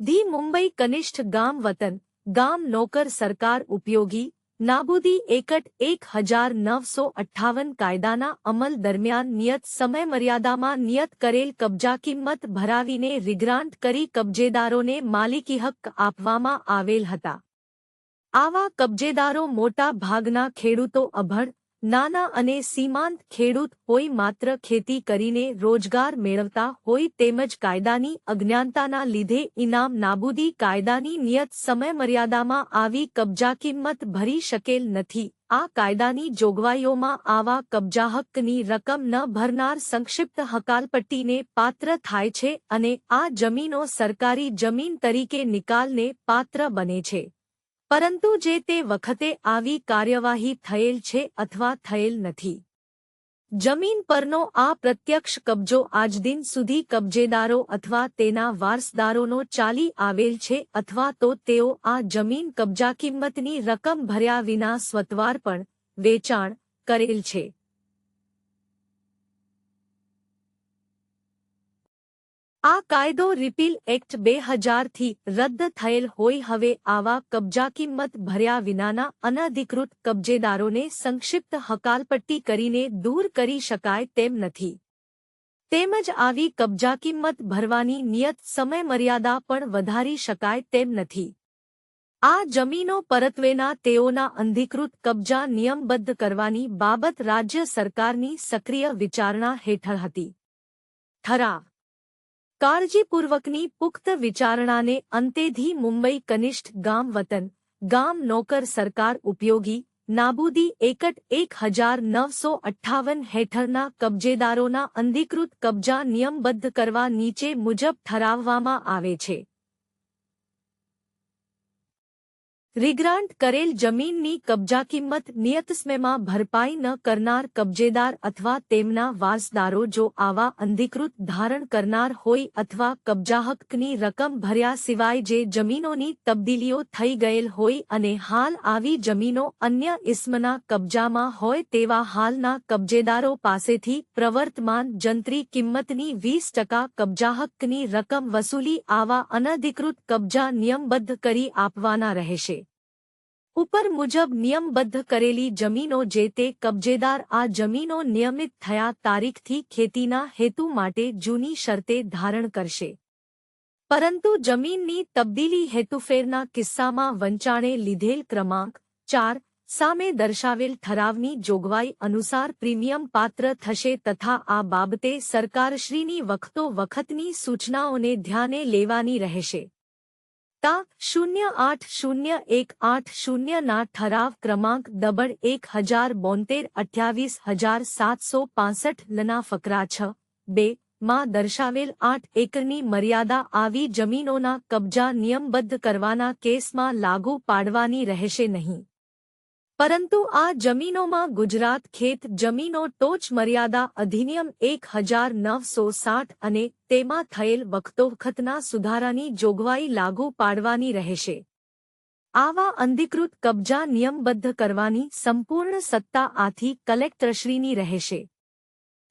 The Mumbai કનિષ્ઠ ગામ વતન ગામ નોકર સરકાર ઉપયોગી નાબૂદી એકટ એક હજાર નવસો અઠ્ઠાવન કાયદાના અમલ દરમિયાન નિયત સમયમર્યાદામાં નિયત કરેલ કબજા કિંમત ભરાવીને રિગ્રાન્ટ કરી કબજેદારોને માલિકી હક્ક આપવામાં આવેલ હતા આવા કબજેદારો મોટા ભાગના ખેડૂતો અભણ નાના અને સીમાંત ખેડૂત હોય માત્ર ખેતી કરીને રોજગાર મેળવતા હોય તેમજ કાયદાની અજ્ઞાનતાના લીધે ઇનામ નાબૂદી કાયદાની નિયત સમયમર્યાદામાં આવી કબજા કિંમત ભરી શકેલ નથી. આ કાયદાની જોગવાઈઓમાં આવા કબજા હક્કની રકમ ન ભરનાર સંક્ષિપ્ત હકાલપટ્ટીને પાત્ર થાય છે અને આ જમીનો સરકારી જમીન તરીકે નિકાલને પાત્ર બને છે. પરંતુ જે તે વખતે આવી કાર્યવાહી થયેલ છે અથવા થયેલ નથી. જમીન પરનો આ પ્રત્યક્ષ કબજો આજદિન સુધી કબજેદારો અથવા તેના વારસદારોનો ચાલી આવેલ છે અથવા તો તેઓ આ જમીન કબજા કિંમતની રકમ ભર્યા વિના સ્વતવાર પણ વેચાણ કરેલ છે. આ કાયદો રિપીલ એક્ટ બે હજારથી રદ થયેલ હોય હવે આવા કબજા કિંમત ભર્યા વિનાના અનધિકૃત કબજેદારોને સંક્ષિપ્ત હકાલપટ્ટી કરીને દૂર કરી શકાય તેમ નથી. તેમજ આવી કબજા કિંમત ભરવાની નિયત સમયમર્યાદા પણ વધારી શકાય તેમ નથી. આ જમીનો પરત્વેના તેઓના અંધિકૃત કબજા નિયમબદ્ધ કરવાની બાબત રાજ્ય સરકારની સક્રિય વિચારણા હેઠળ હતી. ઠરાવ કાળજીપૂર્વકની પુખ્ત વિચારણાને અંતેધી મુંબઈ કનિષ્ઠ ગામ વતન, ગામ નોકર સરકાર ઉપયોગી, નાબૂદી એકટ એક હજાર નવસો અઠ્ઠાવન હેઠળના કબજેદારોના અંધિકૃત કબજા નિયમબદ્ધ કરવા નીચે મુજબ ઠરાવવામાં આવે છે. રિગ્રાન્ટ કરેલ જમીનની કબજા કિંમત નિયત સમયમાં ભરપાઈ ન કરનાર કબજેદાર અથવા તેમના વારસદારો જો આવા અંધિકૃત ધારણ કરનાર હોય અથવા કબજાહકની રકમ ભર્યા સિવાય જે જમીનોની તબદીલીઓ થઈ ગયેલ હોય અને હાલ આવી જમીનો અન્ય ઇસ્મના કબજામાં હોય તેવા હાલના કબજેદારો પાસેથી પ્રવર્તમાન જંત્રી કિંમતની વીસ ટકા કબજાહકની રકમ વસૂલી આવા અનધિકૃત કબજા નિયમબદ્ધ કરી આપવાના રહેશે. ઉપર મુજબ નિયમબદ્ધ કરેલી જમીનો જે તે કબજેદાર આ જમીનો નિયમિત થયા તારીખથી ખેતીના હેતુ માટે જૂની શરતે ધારણ કરશે. પરંતુ જમીનની તબદીલી હેતુફેરના કિસ્સામાં વંચાણે લીધેલ ક્રમાંક ચાર સામે દર્શાવેલ ઠરાવની જોગવાઈ અનુસાર પ્રીમિયમ પાત્ર થશે તથા આ બાબતે સરકારશ્રીની વખતો વખતની સૂચનાઓને ધ્યાને લેવાની રહેશે. તા શૂન્ય આઠ શૂન્ય એક આઠ શૂન્યના ઠરાવ ક્રમાંક દબણ એક હજાર બોતેર અઠ્યાવીસ હજાર સાતસો પાસઠ લના ફકરા છ. બે, માં દર્શાવેલ આઠ એકરની મર્યાદા આવી જમીનોના કબજા નિયમબદ્ધ કરવાના કેસમાં લાગુ પાડવાની રહેશે નહીં. પરંતુ આ જમીનોમાં ગુજરાત ખેત જમીનો ટોચ મર્યાદા અધિનિયમ એક હજાર નવસો સાઠ અને તેમાં થયેલ વખતોવખતના સુધારાની જોગવાઈ લાગુ પાડવાની રહેશે. આવા અંધિકૃત કબજા નિયમબદ્ધ કરવાની સંપૂર્ણ સત્તા આથી કલેક્ટરશ્રીની રહેશે.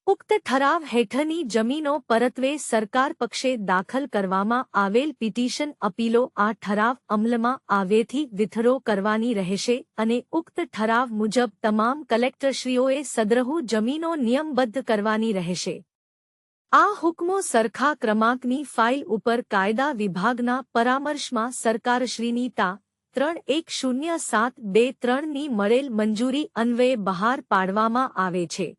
ઉક્ત ઠરાવ હેઠળની જમીનો પરત્વે સરકાર પક્ષે દાખલ કરવામાં આવેલ પિટિશન અપીલો આ ઠરાવ અમલમાં આવેથી વિથરો કરવાની રહેશે અને ઉક્ત ઠરાવ મુજબ તમામ કલેક્ટરશ્રીઓએ સદ્રહુ જમીનો નિયમબદ્ધ કરવાની રહેશે. આ હુકમો સરખા ક્રમાંકની ફાઇલ ઉપર કાયદા વિભાગના પરામર્શમાં સરકારશ્રીની તા ત્રણ એક શૂન્ય સાત બે ત્રણની મળેલ મંજૂરી અન્વયે બહાર પાડવામાં આવે છે.